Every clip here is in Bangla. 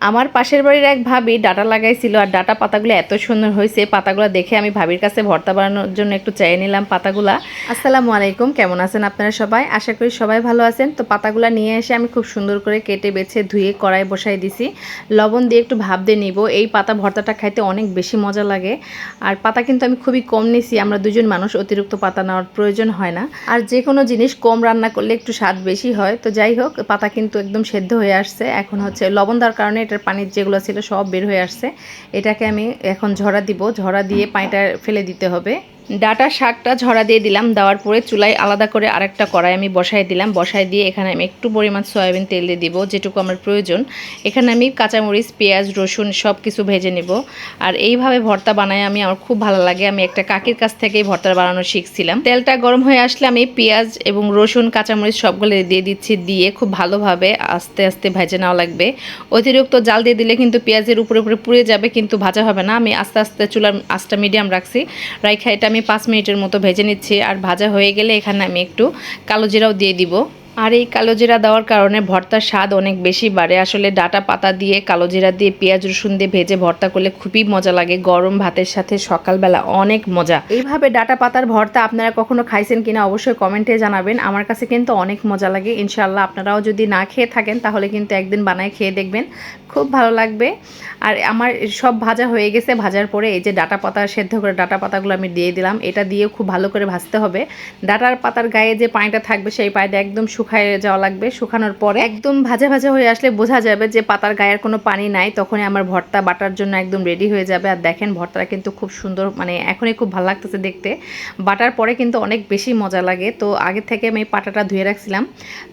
আমার পাশের বাড়ির এক ভাবি ডাটা লাগাইছিল আর ডাটা পাতাগুলো এত সুন্দর হয়েছে, পাতাগুলো দেখে আমি ভাবির কাছে ভর্তা বানানোর জন্য একটু চাই নিলাম পাতাগুলা। আসসালামু আলাইকুম, কেমন আছেন আপনারা সবাই? আশা করি সবাই ভালো আছেন। তো পাতাগুলা নিয়ে এসে আমি খুব সুন্দর করে কেটে বেছে ধুয়ে কড়াই বসাই দিছি। লবণ দিয়ে একটু ভাপ দিয়ে নিব। এই পাতা ভর্তাটা খাইতে অনেক বেশি মজা লাগে। আর পাতা কিন্তু আমি খুবই কম নিছি, আমরা দুজন মানুষ, অতিরিক্ত পাতা নেওয়ার প্রয়োজন হয় না। আর যে কোনো জিনিস কম রান্না করলে একটু স্বাদ বেশি হয়। তো যাই হোক, পাতা কিন্তু একদম সেদ্ধ হয়ে আসছে। এখন হচ্ছে লবণ দেওয়ার কারণে এটার পানির যেগুলো ছিল সব বের হয়ে আসছে। এটাকে আমি এখন ঝরা দিব। ঝরা দিয়ে পানিটা ফেলে দিতে হবে। ডাটা শাকটা ঝরা দিয়ে দিলাম, দেওয়ার পরে চুলায় আলাদা করে আরেকটা কড়াই আমি বসাই দিলাম। বসাই দিয়ে এখানে আমি একটু পরিমাণ সয়াবিন তেল দিয়ে দিব, যেটুকু আমার প্রয়োজন। এখানে আমি কাঁচামরিচ, পেঁয়াজ, রসুন সব কিছু ভেজে নেব। আর এইভাবে ভর্তা বানাই আমি, আমার খুব ভালো লাগে। আমি একটা কাকির কাছ থেকেই ভর্তা বানানো শিখছিলাম। তেলটা গরম হয়ে আসলে আমি পেঁয়াজ এবং রসুন, কাঁচামরিচ সবগুলো দিয়ে দিচ্ছি, দিয়ে খুব ভালোভাবে আস্তে আস্তে ভেজে নেওয়া লাগবে। অতিরিক্ত জাল দিয়ে দিলে কিন্তু পেঁয়াজের উপরে উপরে পুড়ে যাবে, কিন্তু ভাজা হবে না। আমি আস্তে আস্তে চুলার আঁচটা মিডিয়াম রাখছি। রাইখা এটা আমি পাঁচ মিনিটের মতো ভেজে নিচ্ছি। আর ভাজা হয়ে গেলে এখানে আমি একটু কালো জিরাও দিয়ে দিব। আর এই কালো জিরা দেওয়ার কারণে ভর্তার স্বাদ অনেক বেশি বাড়ে। আসলে ডাটা পাতা দিয়ে, কালো জিরা দিয়ে, পেঁয়াজ, রসুন দিয়ে ভেজে ভর্তা করলে খুবই মজা লাগে। গরম ভাতের সাথে সকালবেলা অনেক মজা। এইভাবে ডাটা পাতার ভর্তা আপনারা কখনো খাইছেন কিনা অবশ্যই কমেন্টে জানাবেন। আমার কাছে কিন্তু অনেক মজা লাগে। ইনশাল্লাহ আপনারাও যদি না খেয়ে থাকেন, তাহলে কিন্তু একদিন বানায় খেয়ে দেখবেন। খুব ভালো লাগবে। আর আমার সব ভাজা হয়ে গেছে। ভাজার পরে এই যে ডাটা পাতা, সেদ্ধ করে ডাটা পাতাগুলো আমি দিয়ে দিলাম। এটা দিয়ে খুব ভালো করে ভাজতে হবে। ডাটার পাতার গায়ে যে পানিটা থাকবে, সেই পানিটা একদম শুকায় যাওয়া লাগবে, শুকানোর পরে একদম ভাজা ভাজা হয়ে আসলে বোঝা যাবে যে পাতার গায়ের কোনো পানি নাই, তখনই আমার ভর্তা বাটার জন্য একদম রেডি হয়ে যাবে। আর দেখেন ভর্তাটা কিন্তু খুব সুন্দর মানে এখনই খুব ভালো লাগতেছে দেখতে। বাটার পরে কিন্তু অনেক বেশি মজা লাগে। তো আগে থেকে আমি পাটাটা ধুয়ে রাখছিলাম।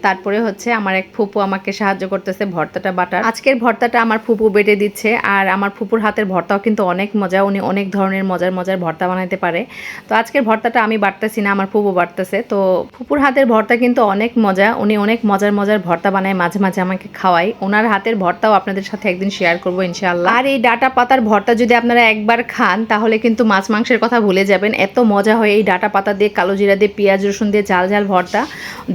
তারপরে হচ্ছে আমার এক ফুপু আমাকে সাহায্য করতেছে ভর্তাটা বাটার। আজকের ভর্তাটা আমার ফুপু বেটে দিচ্ছে, আর আমার ফুপুর হাতের ভর্তাও কিন্তু অনেক মজা, উনি অনেক ধরনের মজার মজার ভর্তা বানাইতে পারে। তো আজকের ভর্তাটা আমি বাড়তেছি না, আমার ফুপু বাড়তেছে তো ফুপুর হাতের ভর্তা কিন্তু অনেক মজা উনি অনেক মজার মজার ভর্তা বানায়, মাঝে মাঝে আমাকে খাওয়াই ওনার হাতের ভর্তাও আপনাদের সাথে একদিন শেয়ার করব ইনশাল্লাহ আর এই ডাটা পাতার ভর্তা যদি আপনারা একবার খান, তাহলে কিন্তু মাছ মাংসের কথা ভুলে যাবেন। এত মজা হয় এই ডাটা পাতা দিয়ে, কালো জিরা দিয়ে, পেঁয়াজ রসুন দিয়ে, ঝাল ঝাল ভর্তা।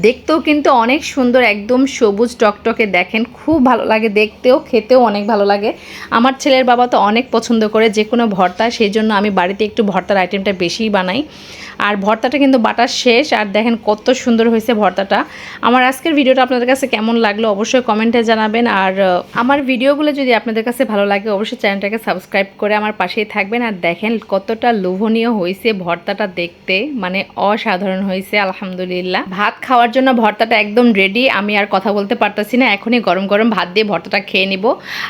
দেখতেও কিন্তু অনেক সুন্দর, একদম সবুজ টকটকে দেখেন, খুব ভালো লাগে দেখতেও, খেতেও অনেক ভালো লাগে। আমার ছেলের বাবা তো অনেক পছন্দ করে যে কোনো ভর্তা, সেই জন্য আমি বাড়িতে একটু ভর্তার আইটেমটা বেশিই বানাই। আর ভর্তাটা কিন্তু বাটার শেষ, আর দেখেন কত সুন্দর হয়েছে ভর্তাটা। আমার আজকের ভিডিওটা আপনাদের কাছে কেমন লাগল অবশ্যই কমেন্টে জানাবেন। আর আমার ভিডিওগুলো যদি আপনাদের কাছে ভালো লাগে, অবশ্যই চ্যানেলটাকে সাবস্ক্রাইব করে আমার পাশেই থাকবেন। আর দেখেন কতটা লোভনীয় হয়েছে ভর্তাটা দেখতে মানে অসাধারণ হয়েছে, আলহামদুলিল্লাহ। ভাত খাওয়ার জন্য ভর্তাটা একদম রেডি আমি আর কথা বলতে পারতাছি না, এখনই গরম গরম ভাত দিয়ে ভর্তাটা খেয়ে নিব।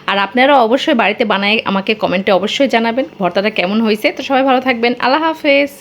আর আপনারা অবশ্যই বাড়িতে বানায় আমাকে কমেন্টে অবশ্যই জানাবেন ভর্তাটা কেমন হয়েছে। তো সবাই ভালো থাকবেন। আল্লাহ হাফেজ।